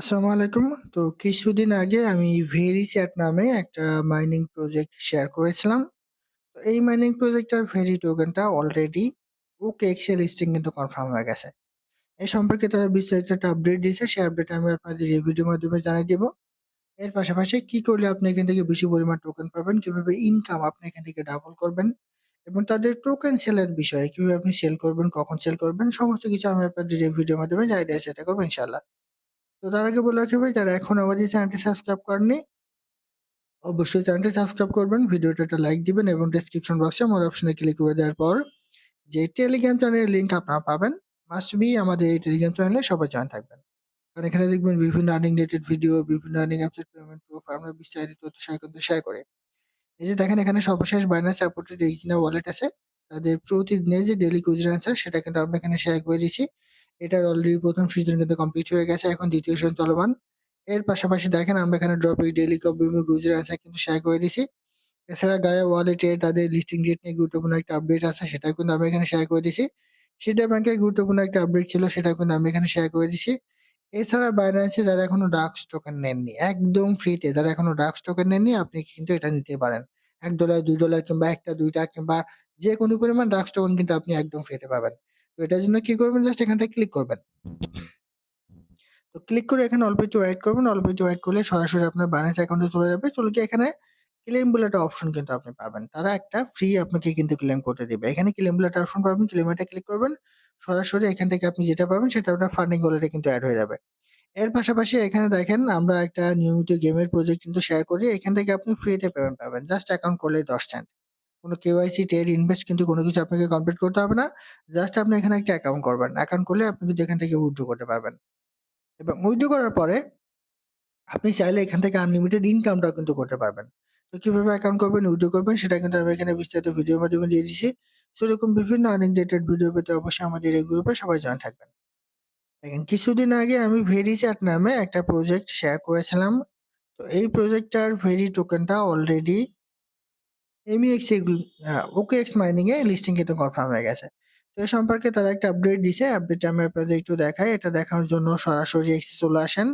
আসসালামু আলাইকুম। তো কিছুদিন আগে আমি ভেরি চ্যাট নামে একটা মাইনিং প্রজেক্ট শেয়ার করেছিলাম। তো এই মাইনিং প্রজেক্টটার ভেরি টোকেনটা অলরেডি ওকে এ লিস্টিং কিন্তু কনফার্ম হয়ে গেছে। এই সম্পর্কে তারা বিস্তারিত একটা আপডেট দিয়েছে। সেই আপডেট আমি আপনাদের এই মাধ্যমে জানিয়ে দেবো এর পাশাপাশি কি করলে আপনি এখান থেকে বেশি পরিমাণ টোকেন পাবেন, কীভাবে ইনকাম আপনি এখান থেকে ডাবল করবেন এবং তাদের টোকেন সেলের বিষয়ে কীভাবে আপনি সেল করবেন, কখন সেল করবেন সমস্ত কিছু আমি আপনাদের এই মাধ্যমে জানিয়ে দেওয়ার চেষ্টা করব ইনশাআল্লাহ। তো তার আগে বলে রাখি ভাই যারা এখনও আমাদের চ্যানেলটি সাবস্ক্রাইব করেননি অবশ্যই চ্যানেলটি সাবস্ক্রাইব করবেন, ভিডিওটা একটা লাইক দিবেন এবং ডেসক্রিপশন বক্সে আমার অপশনে ক্লিক করে দেওয়ার পর যে টেলিগ্রাম চ্যানেলের লিঙ্ক আপনারা পাবেন মাস্ট বি আমাদের এই টেলিগ্রাম চ্যানেলে সবাই জয়েন থাকবেন। কারণ এখানে দেখবেন বিভিন্ন আর্নিং রিলেটেড ভিডিও, বিভিন্ন আর্নিং অ্যাপসের পেমেন্ট প্রুফ আমরা বিস্তারিত তথ্য কিন্তু শেয়ার করি। এই যে দেখেন এখানে সর্বশেষ বাইন্যান্স সাপোর্টেড রিজনা ওয়ালেট আছে। তাদের প্রতিদিনের যে কুইজের অ্যান্সার সেটা কিন্তু আমরা এখানে শেয়ার করে দিচ্ছি। এটার অলরেডি প্রথম সিজন কিন্তু কমপ্লিট হয়ে গেছে। এখন দ্বিতীয় সিজন চলমান। এর পাশাপাশি দেখেন আমরা এখানে ড্রপে ডেইলি কম্বিউমি কুইজের অ্যান্সার কিন্তু শেয়ার করে দিছি। এছাড়া গায়া ওয়ালেটে তাদের লিস্টিং ডেট নিয়ে গুরুত্বপূর্ণ একটা আপডেট আছে সেটা কিন্তু আমি এখানে শেয়ার করে দিছি। সিডা ব্যাংকের গুরুত্বপূর্ণ একটা আপডেট ছিল সেটাও কিন্তু আমি এখানে শেয়ার করে দিছি। এছাড়া বাইন্যান্সে যারা এখনও ডাক্স টোকেন নেননি, একদম ফ্রিতে যারা এখনও ডাক্স টোকেন নেননি আপনি কিন্তু এটা নিতে পারেন। $১, $2 কিংবা একটা দুইটা কিংবা যে কোনো পরিমাণ ডাক্স টোকেন কিন্তু আপনি একদম ফ্রিতে পাবেন। তো এটার জন্য কি করবেন জাস্ট এখানটায় ক্লিক করবেন। তো ক্লিক করে এখানে অল্প একটু ওয়েট করবেন। অল্প একটু ওয়েট করলে সরাসরি আপনার বাইন্যান্স অ্যাকাউন্টে চলে যাবে। চলে গিয়ে এখানে ক্লেম বলে একটা অপশন কিন্তু আপনি পাবেন। তারা একটা ফ্রি আপনাকে কিন্তু ক্লেম করতে দিবে। এখানে ক্লেম বলে একটা অপশন পাবেন। ক্লেম এটা ক্লিক করবেন। সরাসরি এখান থেকে আপনি যেটা পাবেন, সেটা আপনার ফান্ডিং ওয়ালেটে কিন্তু অ্যাড হয়ে যাবে। এর পাশাপাশি এখানে দেখেন, আমরা একটা নিয়মিত গেমের প্রজেক্ট কিন্তু শেয়ার করি। এখান থেকে আপনি ফ্রিতে পেমেন্ট পাবেন। জাস্ট অ্যাকাউন্ট করলেই ১০ সেন্ট। কোনো কেওয়াইসি, ট্রেড, ইনভেস্ট কিন্তু কোনো কিছু আপনাকে কমপ্লিট করতে হবে না। জাস্ট আপনি এখানে একটা অ্যাকাউন্ট করবেন। অ্যাকাউন্ট করলে আপনি কিন্তু এখান থেকে উইথড্র করতে পারবেন। এবং উইথড্র করার পরে আপনি চাইলে এখান থেকে আনলিমিটেড ইনকামটাও কিন্তু করতে পারবেন। তো কীভাবে অ্যাকাউন্ট করবেন, উইথড্র করবেন সেটা কিন্তু আমি এখানে বিস্তারিত ভিডিওর মাধ্যমে দিয়ে দিচ্ছি সেরকম বিভিন্ন আর্নিং রিলেটেড ভিডিও পেতে অবশ্যই আমাদের এই গ্রুপে সবাই জয়েন থাকবেন। দেখেন কিছুদিন আগে আমি ভেরি চ্যাট নামে একটা প্রজেক্ট শেয়ার করেছিলাম। তো এই প্রজেক্টটার ভেরি টোকেনটা অলরেডি MEX এগুলো আ OKX মাইনিং এ লিস্টিং কিন্তু কনফার্ম হয়ে গেছে। তো এ সম্পর্কে তারা একটা আপডেট দিছে। আপডেটটা আমি আপনাদের একটু দেখাই। এটা দেখার জন্য সরাসরি এক্স চলে আসেন।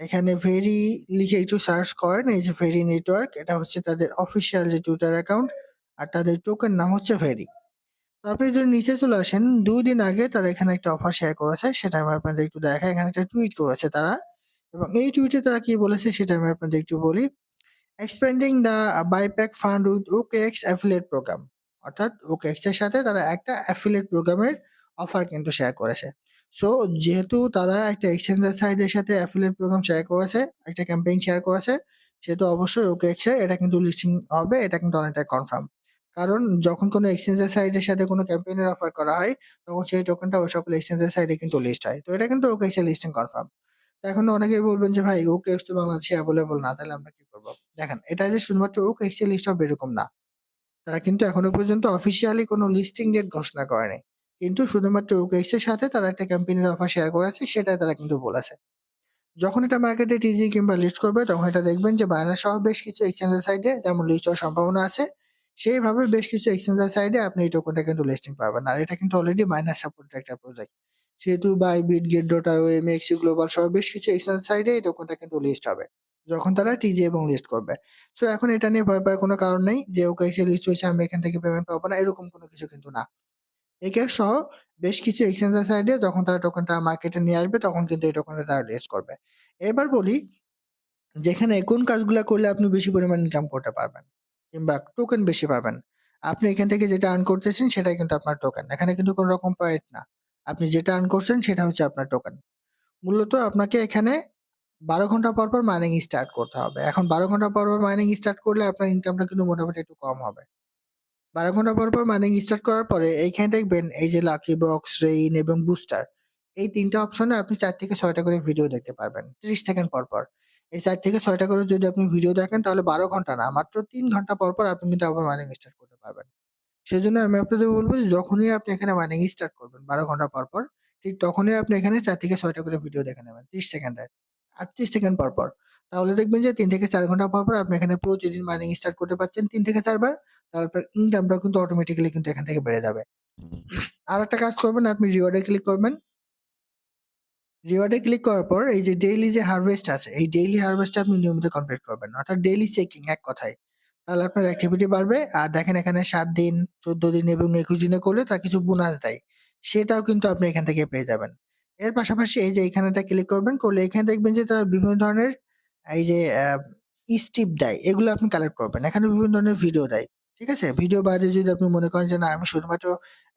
এখানে ভেরি লিখে একটু সার্চ করেন। এই যে ভেরি নেটওয়ার্ক এটা হচ্ছে তাদের অফিসিয়াল যে টুইটার অ্যাকাউন্ট আর তাদের টোকেন নাম হচ্ছে ভেরি। তো আপনি যদি নিচে চলে আসেন ২ দিন আগে তারা এখানে একটা অফার শেয়ার করেছে সেটা আমি আপনাদের একটু দেখাই। এখানে একটা টুইট করেছে তারা এবং এই টুইটে তারা কি বলেছে সেটা আমি আপনাদের একটু বলি। Expanding the buyback fund with OKX affiliate program অর্থাৎ OKX এর সাথে তারা একটা অ্যাফিলিয়েট প্রোগ্রামের অফার কিন্তু শেয়ার করেছে। সো যেহেতু তারা একটা এক্সচেঞ্জের সাইডের সাথে অ্যাফিলিয়েট প্রোগ্রাম শেয়ার করেছে, একটা ক্যাম্পেইন শেয়ার করেছে, সেহেতু অবশ্যই OKX এর এটা কিন্তু লিস্টিং হবে এটা কিন্তু অনেকটাই কনফার্ম। কারণ যখন কোনো এক্সচেঞ্জের সাইডের সাথে কোনো ক্যাম্পেইনের অফার করা হয়, তখন সেই টোকেনটা ওই সকল এক্সচেঞ্জের সাইডে কিন্তু লিস্ট হয়। তো এটা কিন্তু OKX এর লিস্টিং কনফার্ম। এখন অনেকেই বলবেন যে ভাই OKX তো বাংলাদেশে এভেইলেবল না। তাহলে আমরা কি করব? দেখেন এটা যে শুধুমাত্র OKX এ লিস্ট হবে এরকম না। তারা কিন্তু এখনও পর্যন্ত অফিসিয়ালি কোনো লিস্টিং ডেট ঘোষণা করেনি। কিন্তু শুধুমাত্র OKX এর সাথে তারা একটা ক্যাম্পেইনের অফার শেয়ার করেছে সেটাই তারা কিন্তু বলেছে। যখন এটা মার্কেটে টিজি কিংবা লিস্ট করবে তখন এটা দেখবেন যে বাইন্যান্স সহ বেশ কিছু এক্সচেঞ্জের সাইডে যেমন লিস্ট হওয়ার সম্ভাবনা আছে। সেইভাবে বেশ কিছু এক্সচেঞ্জের সাইডে আপনি এই টোকেনটা কিন্তু লিস্টিং পাবেন। আর এটা কিন্তু অলরেডি বাইন্যান্স সাপোর্টেড একটা প্রজেক্ট। সেহেতু বাইবিট, গেট.io, MXC গ্লোবাল সহ বেশ কিছু এক্সচেঞ্জ সাইডে এই টোকেনটা কিন্তু লিস্ট হবে। যখন তারা টিজি এবং লিস্ট করবে। সো এখন এটা নিয়ে ভয় পাওয়ার কোনো কারণ নেই যে, ওকে এ লিস্ট হয়েছে আমি এখান থেকে পেমেন্ট পাবো না, এরকম কোনো কিছু কিন্তু না। একেক্স সহ বেশ কিছু এক্সচেঞ্জের সাইডে যখন তারা টোকেনটা মার্কেটে নিয়ে আসবে, তখন কিন্তু এই টোকেনটা তারা লিস্ট করবে। এবার বলি, যেখানে কোন কাজগুলা করলে আপনি বেশি পরিমাণ ইনকাম করতে পারবেন কিংবা টোকেন বেশি পাবেন। আপনি এখান থেকে যেটা আর্ন করতেছেন সেটাই কিন্তু আপনার টোকেন। এখানে কিন্তু কোনো রকম পয়েন্ট না। আপনি যেটা আর্ন করছেন সেটা হচ্ছে আপনার টোকেন। মূলত আপনাকে এখানে ১২ ঘণ্টা পর, পর মাইনিং স্টার্ট করতে হবে। এখন ১২ ঘণ্টা পর, পর মাইনিং স্টার্ট করলে আপনার ইনকামটা কিন্তু মোটামুটি একটু কম হবে। ১২ ঘণ্টা পর, পর মাইনিং স্টার্ট করার পরে এইখানে দেখবেন এই যে লাকি বক্স, রেইন এবং বুস্টার এই ৩ টা অপশনে আপনি ৪ থেকে ৬ টা করে ভিডিও দেখতে পারবেন ৩০ সেকেন্ড পর, পর। এই ৪ থেকে ৬ টা করে যদি আপনি ভিডিও দেখেন তাহলে ১২ ঘণ্টা না মাত্র ৩ ঘণ্টা পর, পর আপনি কিন্তু আবার মাইনিং স্টার্ট করতে পারবেন। সেজন্য আমি আপনাদের বলব যে যখনই আপনি এখানে মাইনিং স্টার্ট করবেন ১২ ঘণ্টা পর, পর ঠিক তখনই আপনি এখানে ৪ থেকে ৬ টা করে ভিডিও দেখে নেবেন ৩০ সেকেন্ডের। ৩৮ সেকেন্ড পর, পর। তাহলে দেখবেন যে তিন থেকে চার ঘণ্টা পর, পর আপনি এখানে প্রতিদিন মাইনিং স্টার্ট করতে পারছেন তিন থেকে ৪ বার। তাহলে আপনার ইনকামটাও কিন্তু অটোমেটিক্যালি কিন্তু এখান থেকে বেড়ে যাবে। আর একটা কাজ করবেন আপনি রিওয়ার্ডে ক্লিক করবেন। রিওয়ার্ডে ক্লিক করার পর এই যে ডেইলি যে হারভেস্ট আছে, এই ডেইলি হারভেস্টটা আপনি নিয়মিত কমপ্লিট করবেন। অর্থাৎ ডেইলি চেকিং এক কথায়। তাহলে আপনার অ্যাক্টিভিটি বাড়বে। আর দেখেন এখানে সাত দিন, ১৪ দিন এবং ২১ দিনে করলে তার কিছু বোনাস দেয়। সেটাও কিন্তু আপনি এখান থেকে পেয়ে যাবেন। এর পাশাপাশি এই যে এখানেটা ক্লিক করবেন, করলে এখানে দেখবেন যে তারা বিভিন্ন ধরনের এই যে স্টিপ দেয়, এগুলো আপনি কালেক্ট করবেন। এখানে বিভিন্ন ধরনের ভিডিও দেয়। ঠিক আছে? ভিডিও বাইরে যদি আপনি মনে করেন যে না আমি শুধুমাত্র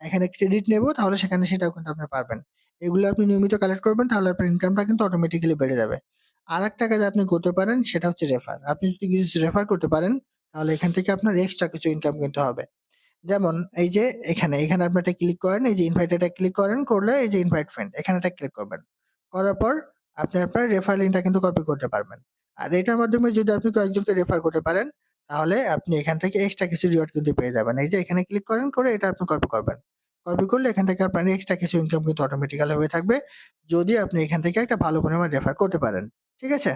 এখানে ক্রেডিট নেব তাহলে সেখানে সেটাও কিন্তু আপনি পারবেন। এগুলো আপনি নিয়মিত কালেক্ট করবেন তাহলে আপনার ইনকামটা কিন্তু অটোমেটিক্যালি বেড়ে যাবে। আরেকটা কাজ আপনি করতে পারেন সেটা হচ্ছে রেফার। আপনি যদি কিছু রেফার করতে পারেন তাহলে এখান থেকে আপনার এক্সট্রা কিছু ইনকাম কিন্তু হবে। যেমন এই যে এখানে, এখানে আপনি এটা ক্লিক করেন, এই যে ইনভাইট এটা ক্লিক করেন, করলে এই যে ইনভাইট ফ্রেন্ড এখানে এটা ক্লিক করবেন। করার পর আপনি আপনার রেফার লিঙ্কটা কিন্তু কপি করতে পারবেন। আর এটার মাধ্যমে যদি আপনি কয়েকজনকে রেফার করতে পারেন তাহলে আপনি এখান থেকে এক্সট্রা কিছু রিওয়ার্ড কিন্তু পেয়ে যাবেন। এই যে এখানে ক্লিক করেন, করে এটা আপনি কপি করবেন। কপি করলে এখান থেকে আপনার এক্সট্রা কিছু ইনকাম কিন্তু অটোমেটিক্যালি হয়ে থাকবে। যদি আপনি এখান থেকে একটা ভালো পরিমাণ রেফার করতে পারেন। ঠিক আছে?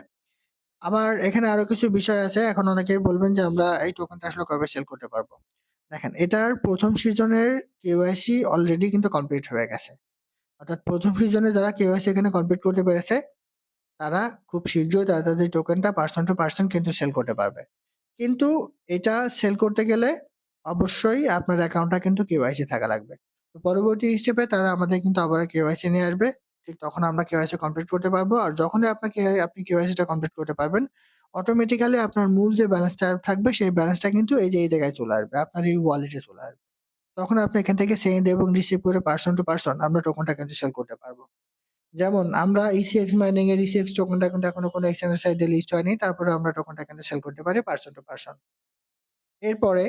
আবার এখানে আরও কিছু বিষয় আছে। এখন অনেকেই বলবেন যে আমরা এই টোকেনটা আসলে কবে সেল করতে পারব? দেখেন এটার প্রথম সিজনের কেওয়াইসি অলরেডি কিন্তু কমপ্লিট হয়ে গেছে। অর্থাৎ প্রথম সিজনে যারা কেওয়াইসি এখানে কমপ্লিট করতে পেরেছে, তারা খুব শীঘ্রই তারা তাদের টোকেনটা পারসন টু পারসন কিন্তু সেল করতে পারবে। কিন্তু এটা সেল করতে গেলে অবশ্যই আপনার অ্যাকাউন্টটা কিন্তু কেওয়াইসি থাকা লাগবে। তো পরবর্তী স্টেপে তারা আমাদের কিন্তু আবার কেওয়াইসি নিয়ে আসবে। ঠিক তখন আমরা কেওয়াইসি কমপ্লিট করতে পারব। আর যখনই আপনাকে আপনি কেওয়াইসিটা কমপ্লিট করতে পারবেন, অটোমেটিক্যালি আপনার মূল যে ব্যালেন্সটা থাকবে, সেই ব্যালেন্সটা কিন্তু এই যে, এই জায়গায় চলে আসবে। আপনার এই ওয়ালেটে চলে আসবে। তখন আপনি এখান থেকে সেন্ড এবং রিসিভ করে পার্সন টু পার্সন আমরা টোকনটা কিন্তু সেল করতে পারব। যেমন আমরা ইসিএক্স মাইনিং এর ECX টোকেনটা কিন্তু এখনও কোনো এক্সচেঞ্জের সাইডে লিস্ট হয়নি। তারপরে আমরা টোকনটা কিন্তু সেল করতে পারি পারসন টু পারসন। এরপরে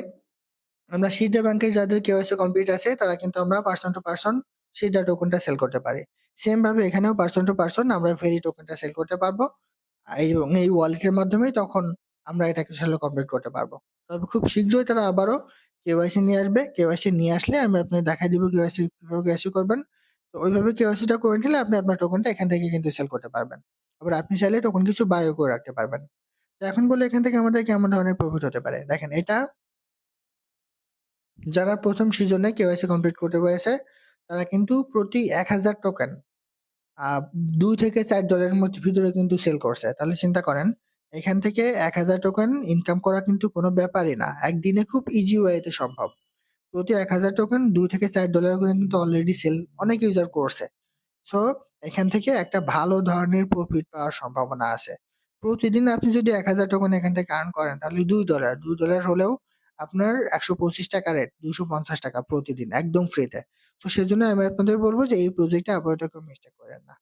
আমরা সিডা ব্যাংকের যাদের কেওয়াইসি কমপ্লিট আছে, তারা কিন্তু আমরা পারসন টু পারসন সিডা টোকেনটা সেল করতে পারি। সেম ভাবে এখানেও পারসন টু পারসন আমরা ভেরি টোকেনটা সেল করতে পারব। এবং এই ওয়ালেটের মাধ্যমেই তখন আমরা এটাকে আসলে কমপ্লিট করতে পারব। তবে খুব শীঘ্রই তারা আবারও কেওয়াইসি নিয়ে আসবে। কেওয়াইসি নিয়ে আসলে আমি আপনাকে দেখাই দিব কেওয়াইসি কীভাবে কেওয়াইসি করবেন। তো ওইভাবে কেওয়াইসিটা করে নিলে আপনি আপনার টোকনটা এখান থেকে কিন্তু সেল করতে পারবেন। আবার আপনি চাইলে টোকেন কিছু বায়ও করে রাখতে পারবেন। তো এখন বলে এখান থেকে আমাদের কেমন ধরনের প্রফিট হতে পারে? দেখেন এটা যারা প্রথম সিজনে কেওয়াইসি কমপ্লিট করতে পেরেছে, তারা কিন্তু প্রতি ১,০০০ টোকেন $২ থেকে চার ডলারের মধ্যে ভিতরে কিন্তু সেল করছে। তাহলে চিন্তা করেন এখান থেকে ১,০০০ টোকেন ইনকাম করা কিন্তু কোনো ব্যাপারই না। একদিনে খুব ইজি ওয়েতে সম্ভব। প্রতি ১,০০০ টোকেন $২ থেকে চার ডলার করে কিন্তু অলরেডি সেল অনেক ইউজার করছে। সো এখান থেকে একটা ভালো ধরনের প্রফিট পাওয়ার সম্ভাবনা আছে। প্রতিদিন আপনি যদি ১,০০০ টোকেন এখান থেকে আর্ন করেন তাহলে $২, $২ হলেও আপনার ৳১২৫ রেট, ৳২৫০ প্রতিদিন একদম ফ্রিতে। তো সেজন্য আমি আপনাদের বলব যে এই প্রজেক্টে আপাতত কেউ মিস্টেক করেন না।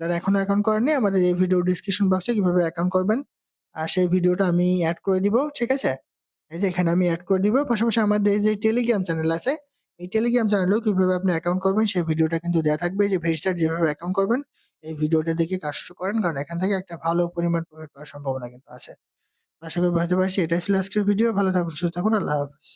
যারা এখনও অ্যাকাউন্ট করেননি আমাদের এই ভিডিও ডেসক্রিপশন বক্সে কীভাবে অ্যাকাউন্ট করবেন আর সেই ভিডিওটা আমি অ্যাড করে দিব। ঠিক আছে? এই যে এখানে আমি অ্যাড করে দিব। পাশাপাশি আমাদের যে টেলিগ্রাম চ্যানেল আছে, এই টেলিগ্রাম চ্যানেলেও কীভাবে আপনি অ্যাকাউন্ট করবেন সেই ভিডিওটা কিন্তু দেয়া থাকবে। যে ভেরিস্টার যেভাবে অ্যাকাউন্ট করবেন এই ভিডিওটা দেখে কাজ করেন। কারণ এখান থেকে একটা ভালো পরিমাণ প্রফিট পাওয়ার সম্ভাবনা কিন্তু আছে। আশা করি বুঝাতে পারছি। এটাই ছিল আজকের ভিডিও। ভালো থাকুন, সুস্থ থাকুন। আল্লাহ হাফেজ।